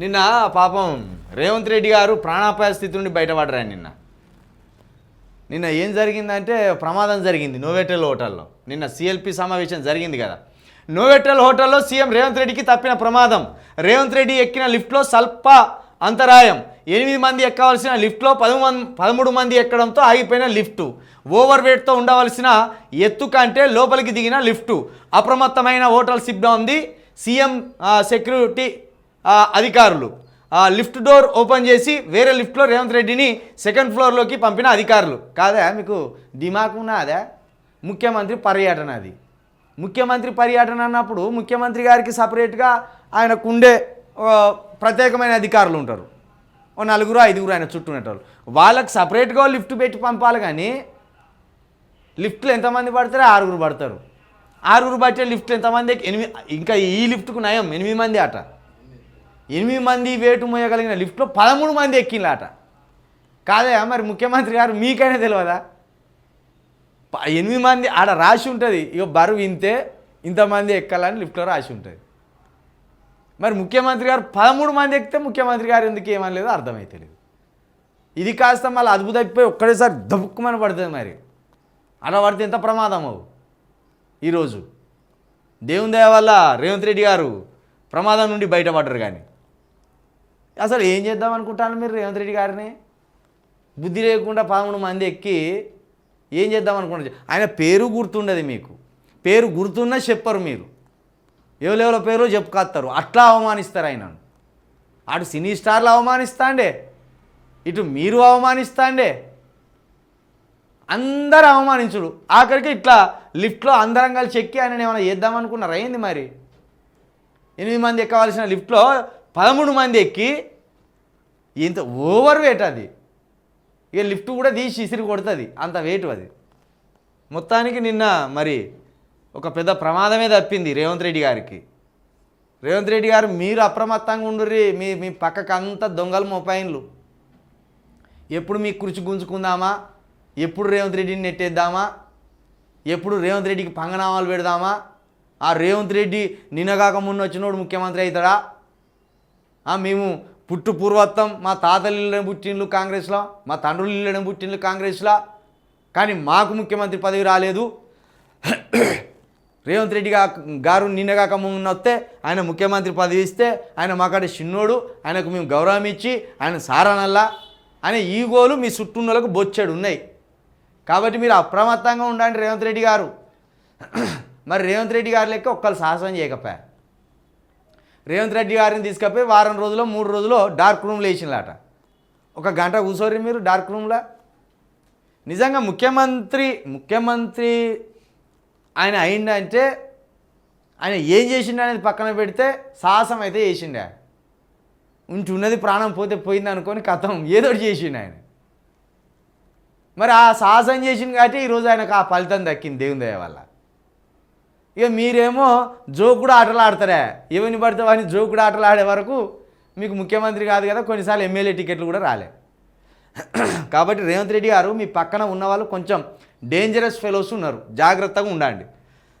నిన్న పాపం రేవంత్ రెడ్డి గారు ప్రాణాపాయ స్థితి నుండి బయటపడరా నిన్న. నిన్న ఏం జరిగిందంటే ప్రమాదం జరిగింది నోవెటల్ హోటల్లో. నిన్న సిఎల్పి సమావేశం జరిగింది కదా. నోవెటల్ హోటల్లో సీఎం రేవంత్ రెడ్డికి తప్పిన ప్రమాదం. రేవంత్ రెడ్డి ఎక్కిన లిఫ్ట్లో స్వల్ప అంతరాయం. ఎనిమిది మంది ఎక్కవలసిన లిఫ్ట్లో పదమూ మంది పదమూడు మంది ఎక్కడంతో ఆగిపోయిన లిఫ్టు. ఓవర్ వెయిట్తో ఉండవలసిన ఎత్తు కంటే లోపలికి దిగిన లిఫ్టు. అప్రమత్తమైన హోటల్ సిబ్బంది సీఎం సెక్యూరిటీ అధికారులు. లిఫ్ట్ డోర్ ఓపెన్ చేసి వేరే లిఫ్ట్లో రేవంత్ రెడ్డిని సెకండ్ ఫ్లోర్లోకి పంపిన అధికారులు. కాదా? మీకు దిమాకు ఉన్నదా? ముఖ్యమంత్రి పర్యటన అది. ముఖ్యమంత్రి పర్యటన అన్నప్పుడు ముఖ్యమంత్రి గారికి సపరేట్గా ఆయనకు ఉండే ప్రత్యేకమైన అధికారులు ఉంటారు. ఓ నలుగురు ఐదుగురు ఆయన చుట్టూ ఉండేటోళ్ళు వాళ్ళకి సపరేట్గా లిఫ్ట్ పెట్టి పంపాలి కానీ లిఫ్ట్లు ఎంతమంది పడతారో? ఆరుగురు పడతారు. ఆరుగురు పట్టే లిఫ్ట్లు ఎంతమంది ఎనిమిది ఇంకా ఈ లిఫ్ట్కు నయం ఎనిమిది మంది అట. ఎనిమిది మంది వేటు మోయగలిగిన లిఫ్ట్లో పదమూడు మంది ఎక్కిండ్లాట. కాదే మరి ముఖ్యమంత్రి గారు మీకైనా తెలియదా ఎనిమిది మంది ఆడ రాసి ఉంటుంది. ఇక బరువు ఇంతే ఇంతమంది ఎక్కాలని లిఫ్ట్లో రాసి ఉంటుంది. మరి ముఖ్యమంత్రి గారు పదమూడు మంది ఎక్కితే ముఖ్యమంత్రి గారు ఎందుకు ఏమనలేదో అర్థమైతలేదు. ఇది కాస్త మళ్ళీ అద్భుతం అయిపోయి ఒక్కడేసారి దబుక్కుమని పడుతుంది మరి. అలా పడితే ఎంత ప్రమాదం అవు? ఈరోజు. దేవుని దయ వల్ల రేవంత్ రెడ్డి గారు ప్రమాదం నుండి బయటపడ్డారు కానీ. అసలు ఏం చేద్దాం అనుకుంటాను మీరు రేవంత్ రెడ్డి గారిని? బుద్ధి లేకుండా పదమూడు మంది ఎక్కి ఏం చేద్దాం అనుకుంటారు? ఆయన పేరు గుర్తుండదు మీకు. పేరు గుర్తున్నా చెప్పరు మీరు. ఎవరెవరో పేరు చెప్పుకొస్తారు. అట్లా అవమానిస్తారు ఆయనను అటు సినీ స్టార్లు అవమానిస్తాండే. ఇటు మీరు అవమానిస్తాండే. అందరు అవమానించుడు. ఆఖరికి ఇట్లా లిఫ్ట్లో అందరం కలిసి ఎక్కి ఆయన ఏమైనా చేద్దామనుకున్నారు ఏంది మరి? ఎనిమిది మంది ఎక్కవలసిన లిఫ్ట్లో పదమూడు మంది ఎక్కి ఇంత ఓవర్ వెయిట్ అది. ఇక లిఫ్ట్ కూడా తీసి ఇసిరి కొడుతుంది. అంత వెయిట్ అది. మొత్తానికి నిన్న మరి ఒక పెద్ద ప్రమాదమే తప్పింది రేవంత్ రెడ్డి గారికి. రేవంత్ రెడ్డి గారు మీరు అప్రమత్తంగా ఉండుర్రి మీ మీ పక్కకు అంతా దొంగలు మొపాయిన్లు ఎప్పుడు మీ కురిచి గుంజుకుందామా? ఎప్పుడు రేవంత్ రెడ్డిని నెట్టేద్దామా? ఎప్పుడు రేవంత్ రెడ్డికి పంగనామాలు పెడదామా? ఆ రేవంత్ రెడ్డి నిన్నగాక మొన్న వచ్చినోడు ముఖ్యమంత్రి అవుతాడా? మేము పుట్టు పూర్వత్వం మా తాతలు ఇళ్ళని పుట్టిండ్లు కాంగ్రెస్లో మా తండ్రులు ఇళ్ళని పుట్టిండ్లు కాంగ్రెస్లో. కానీ మాకు ముఖ్యమంత్రి పదవి రాలేదు. రేవంత్ రెడ్డి గారు నిన్నగాక మొన్న వస్తే ఆయన ముఖ్యమంత్రి పదవి ఇస్తే ఆయన మాకాడ చిన్నోడు ఆయనకు మేము గౌరవం ఇచ్చి ఆయన సారనల్లా అనే ఈగోలు మీ చుట్టూ ఉన్న ఉన్నాయి. కాబట్టి మీరు అప్రమత్తంగా ఉండండి రేవంత్ రెడ్డి గారు. మరి రేవంత్ రెడ్డి గారు లెక్క ఒక్కరు సాహసం చేయకపోయా? రేవంత్ రెడ్డి గారిని తీసుకపోయి వారం రోజుల్లో మూడు రోజుల్లో డార్క్ రూమ్లో వేసినలాట. ఒక గంట కూర్చోరి మీరు డార్క్ రూమ్లో. నిజంగా ముఖ్యమంత్రి ముఖ్యమంత్రి ఆయన అయిందంటే ఆయన ఏం చేసిండు అనేది పక్కన పెడితే సాహసం అయితే చేసిండే. ఉంచి ఉన్నది ప్రాణం పోతే పోయింది అనుకొని కథం ఏదో చేసిండు ఆయన. మరి ఆ సాహసం చేసింది కాబట్టి ఈరోజు ఆయనకు ఆ ఫలితం దక్కింది దేవుని దయ వల్ల. ఇక మీరేమో జోకుడు ఆటలు ఆడతారే. ఎవరిని పడితే వాడిని జోకుడు ఆటలు ఆడే వరకు మీకు ముఖ్యమంత్రి కాదు కదా కొన్నిసార్లు ఎమ్మెల్యే టికెట్లు కూడా రాలే. కాబట్టి రేవంత్ రెడ్డి గారు మీ పక్కన ఉన్న వాళ్ళు కొంచెం డేంజరస్ ఫెలోస్ ఉన్నారు. జాగ్రత్తగా ఉండండి.